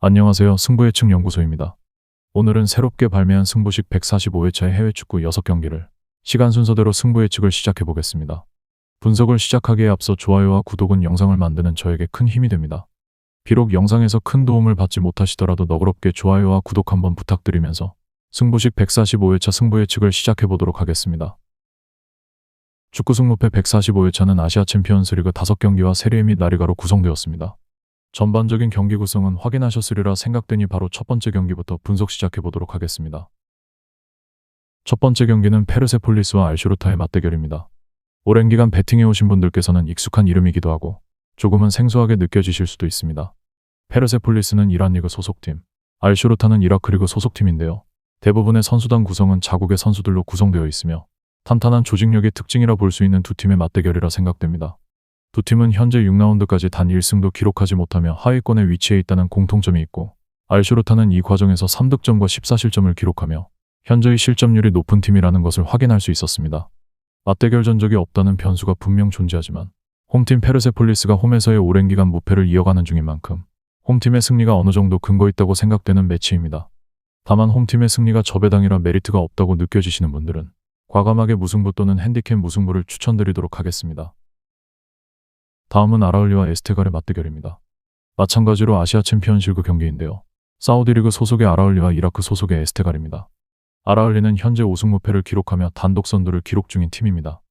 안녕하세요. 승부 예측 연구소입니다. 오늘은 새롭게 발매한 승부식 145회차의 해외 축구 6경기를 시간 순서대로 승부 예측을 시작해 보겠습니다. 분석을 시작하기에 앞서 좋아요와 구독은 영상을 만드는 저에게 큰 힘이 됩니다. 비록 영상에서 큰 도움을 받지 못하시더라도 너그럽게 좋아요와 구독 한번 부탁드리면서 승부식 145회차 승부 예측을 시작해 보도록 하겠습니다. 축구 승무패 145회차는 아시아 챔피언스 리그 5경기와 세리에 및 라리가로 구성되었습니다. 전반적인 경기 구성은 확인하셨으리라 생각되니 바로 첫 번째 경기부터 분석 시작해 보도록 하겠습니다. 첫 번째 경기는 페르세폴리스와 알슈르타의 맞대결입니다. 오랜 기간 배팅해 오신 분들께서는 익숙한 이름이기도 하고 조금은 생소하게 느껴지실 수도 있습니다. 페르세폴리스는 이란 리그 소속팀, 알슈르타는 이라크 리그 소속팀인데요. 대부분의 선수단 구성은 자국의 선수들로 구성되어 있으며 탄탄한 조직력이 특징이라 볼 수 있는 두 팀의 맞대결이라 생각됩니다. 두 팀은 현재 6라운드까지 단 1승도 기록하지 못하며 하위권에 위치해 있다는 공통점이 있고 알슈르타는 이 과정에서 3득점과 14실점을 기록하며 현저히 실점률이 높은 팀이라는 것을 확인할 수 있었습니다. 맞대결 전적이 없다는 변수가 분명 존재하지만 홈팀 페르세폴리스가 홈에서의 오랜 기간 무패를 이어가는 중인 만큼 홈팀의 승리가 어느 정도 근거 있다고 생각되는 매치입니다. 다만 홈팀의 승리가 저배당이라 메리트가 없다고 느껴지시는 분들은 과감하게 무승부 또는 핸디캡 무승부를 추천드리도록 하겠습니다. 다음은 아라울리와 에스테갈의 맞대결입니다. 마찬가지로 아시아 챔피언실그 경기인데요. 사우디리그 소속의 아라울리와 이라크 소속의 에스테갈입니다. 아라울리는 현재 우승 무패를 기록하며 단독 선두를 기록 중인 팀입니다.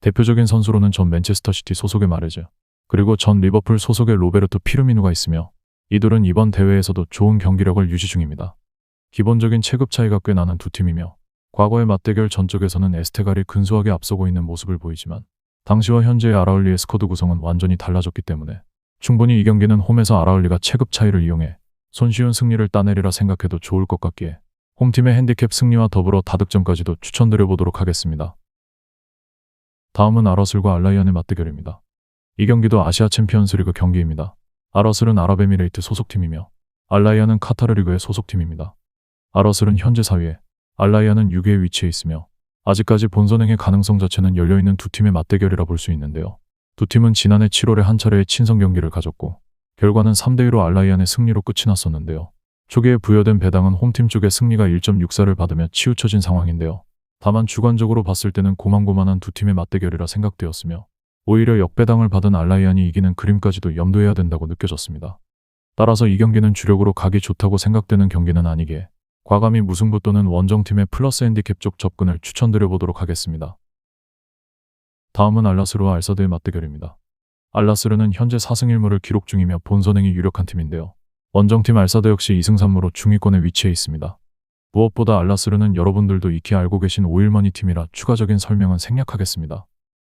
대표적인 선수로는 전 맨체스터시티 소속의 마레즈, 그리고 전 리버풀 소속의 로베르토 피르미누가 있으며 이들은 이번 대회에서도 좋은 경기력을 유지 중입니다. 기본적인 체급 차이가 꽤 나는 두 팀이며 과거의 맞대결 전적에서는 에스테갈이 근소하게 앞서고 있는 모습을 보이지만 당시와 현재의 아라울리의 스쿼드 구성은 완전히 달라졌기 때문에 충분히 이 경기는 홈에서 아라울리가 체급 차이를 이용해 손쉬운 승리를 따내리라 생각해도 좋을 것 같기에 홈팀의 핸디캡 승리와 더불어 다득점까지도 추천드려 보도록 하겠습니다. 다음은 아러슬과 알라이안의 맞대결입니다. 이 경기도 아시아 챔피언스 리그 경기입니다. 아러슬은 아랍에미레이트 소속팀이며 알라이안은 카타르 리그의 소속팀입니다. 아러슬은 현재 4위에 알라이안은 6위에 위치해 있으며 아직까지 본선행의 가능성 자체는 열려있는 두 팀의 맞대결이라 볼 수 있는데요. 두 팀은 지난해 7월에 한 차례의 친선 경기를 가졌고 결과는 3대2로 알라이안의 승리로 끝이 났었는데요. 초기에 부여된 배당은 홈팀 쪽의 승리가 1.64를 받으며 치우쳐진 상황인데요. 다만 주관적으로 봤을 때는 고만고만한 두 팀의 맞대결이라 생각되었으며 오히려 역배당을 받은 알라이안이 이기는 그림까지도 염두해야 된다고 느껴졌습니다. 따라서 이 경기는 주력으로 가기 좋다고 생각되는 경기는 아니기에 과감히 무승부 또는 원정팀의 플러스 핸디캡 쪽 접근을 추천드려 보도록 하겠습니다. 다음은 알라스루와 알사드의 맞대결입니다. 알라스르는 현재 4승 1무를 기록 중이며 본선 행이 유력한 팀인데요. 원정팀 알사드 역시 2승 3무로 중위권에 위치해 있습니다. 무엇보다 알라스르는 여러분들도 익히 알고 계신 오일머니 팀이라 추가적인 설명은 생략하겠습니다.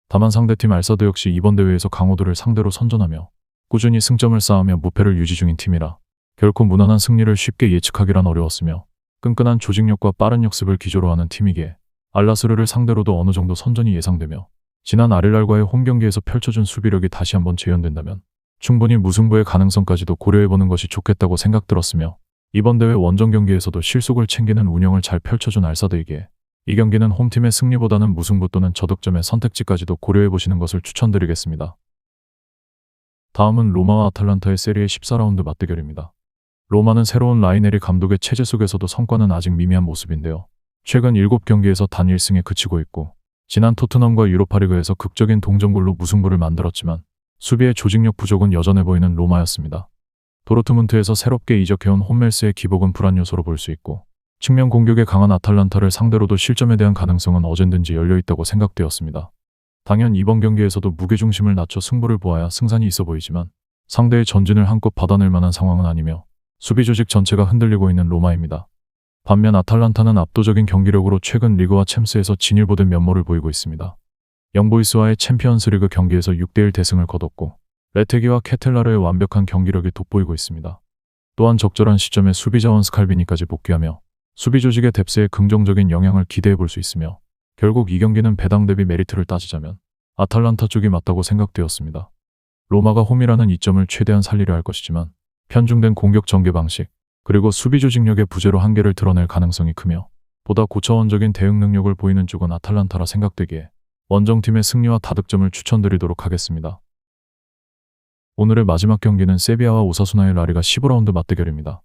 다만 상대팀 알사드 역시 이번 대회에서 강호들을 상대로 선전하며 꾸준히 승점을 쌓으며 무패를 유지 중인 팀이라 결코 무난한 승리를 쉽게 예측하기란 어려웠으며 끈끈한 조직력과 빠른 역습을 기조로 하는 팀이기에 알라스르를 상대로도 어느 정도 선전이 예상되며 지난 아릴랄과의 홈 경기에서 펼쳐준 수비력이 다시 한번 재현된다면 충분히 무승부의 가능성까지도 고려해보는 것이 좋겠다고 생각 들었으며 이번 대회 원정 경기에서도 실속을 챙기는 운영을 잘 펼쳐준 알사드에게 이 경기는 홈팀의 승리보다는 무승부 또는 저득점의 선택지까지도 고려해보시는 것을 추천드리겠습니다. 다음은 로마와 아탈란타의 세리의 14라운드 맞대결입니다. 로마는 새로운 라이네리 감독의 체제 속에서도 성과는 아직 미미한 모습인데요. 최근 7경기에서 단 1승에 그치고 있고 지난 토트넘과 유로파리그에서 극적인 동점골로 무승부를 만들었지만 수비의 조직력 부족은 여전해 보이는 로마였습니다. 도르트문트에서 새롭게 이적해온 홈멜스의 기복은 불안 요소로 볼 수 있고 측면 공격에 강한 아탈란타를 상대로도 실점에 대한 가능성은 어젠든지 열려 있다고 생각되었습니다. 당연 이번 경기에서도 무게중심을 낮춰 승부를 보아야 승산이 있어 보이지만 상대의 전진을 한껏 받아낼 만한 상황은 아니며 수비 조직 전체가 흔들리고 있는 로마입니다. 반면 아탈란타는 압도적인 경기력으로 최근 리그와 챔스에서 진일보된 면모를 보이고 있습니다. 영보이스와의 챔피언스 리그 경기에서 6대1 대승을 거뒀고 레테기와 케텔라르의 완벽한 경기력이 돋보이고 있습니다. 또한 적절한 시점에 수비 자원 스칼비니까지 복귀하며 수비 조직의 뎁스에 긍정적인 영향을 기대해 볼 수 있으며 결국 이 경기는 배당 대비 메리트를 따지자면 아탈란타 쪽이 맞다고 생각되었습니다. 로마가 홈이라는 이점을 최대한 살리려 할 것이지만 편중된 공격 전개 방식, 그리고 수비 조직력의 부재로 한계를 드러낼 가능성이 크며 보다 고차원적인 대응 능력을 보이는 쪽은 아탈란타라 생각되기에 원정팀의 승리와 다득점을 추천드리도록 하겠습니다. 오늘의 마지막 경기는 세비야와 오사수나의 라리가 15라운드 맞대결입니다.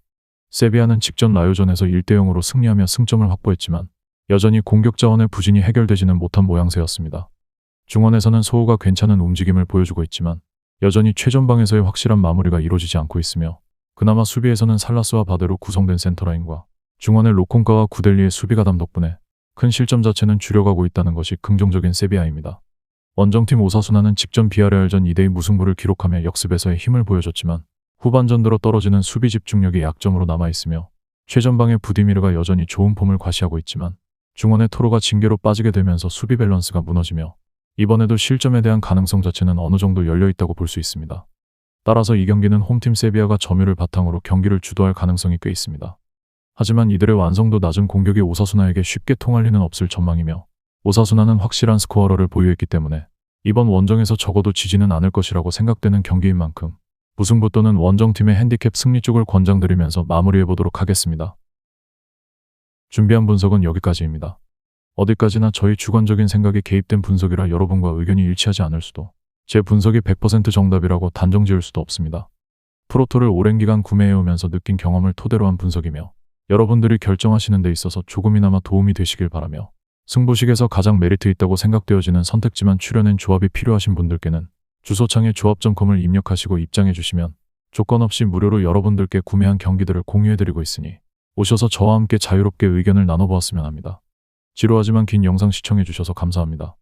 세비야는 직전 라요전에서 1대0으로 승리하며 승점을 확보했지만 여전히 공격 자원의 부진이 해결되지는 못한 모양새였습니다. 중원에서는 소호가 괜찮은 움직임을 보여주고 있지만 여전히 최전방에서의 확실한 마무리가 이루어지지 않고 있으며 그나마 수비에서는 살라스와 바데로 구성된 센터라인과 중원의 로콘가와 구델리의 수비 가담 덕분에 큰 실점 자체는 줄여가고 있다는 것이 긍정적인 세비야입니다. 원정팀 오사수나는 직전 비아레알전 2대2 무승부를 기록하며 역습에서의 힘을 보여줬지만 후반전 들어 떨어지는 수비 집중력이 약점으로 남아있으며 최전방의 부디미르가 여전히 좋은 폼을 과시하고 있지만 중원의 토로가 징계로 빠지게 되면서 수비 밸런스가 무너지며 이번에도 실점에 대한 가능성 자체는 어느 정도 열려 있다고 볼 수 있습니다. 따라서 이 경기는 홈팀 세비야가 점유를 바탕으로 경기를 주도할 가능성이 꽤 있습니다. 하지만 이들의 완성도 낮은 공격이 오사수나에게 쉽게 통할 리는 없을 전망이며 오사수나는 확실한 스코어러를 보유했기 때문에 이번 원정에서 적어도 지지는 않을 것이라고 생각되는 경기인 만큼 무승부 또는 원정팀의 핸디캡 승리 쪽을 권장드리면서 마무리해보도록 하겠습니다. 준비한 분석은 여기까지입니다. 어디까지나 저희 주관적인 생각이 개입된 분석이라 여러분과 의견이 일치하지 않을 수도 제 분석이 100% 정답이라고 단정 지을 수도 없습니다. 프로토를 오랜 기간 구매해오면서 느낀 경험을 토대로 한 분석이며 여러분들이 결정하시는 데 있어서 조금이나마 도움이 되시길 바라며 승부식에서 가장 메리트 있다고 생각되어지는 선택지만 추려낸 조합이 필요하신 분들께는 주소창에 조합.com을 입력하시고 입장해 주시면 조건 없이 무료로 여러분들께 구매한 경기들을 공유해드리고 있으니 오셔서 저와 함께 자유롭게 의견을 나눠보았으면 합니다. 지루하지만 긴 영상 시청해 주셔서 감사합니다.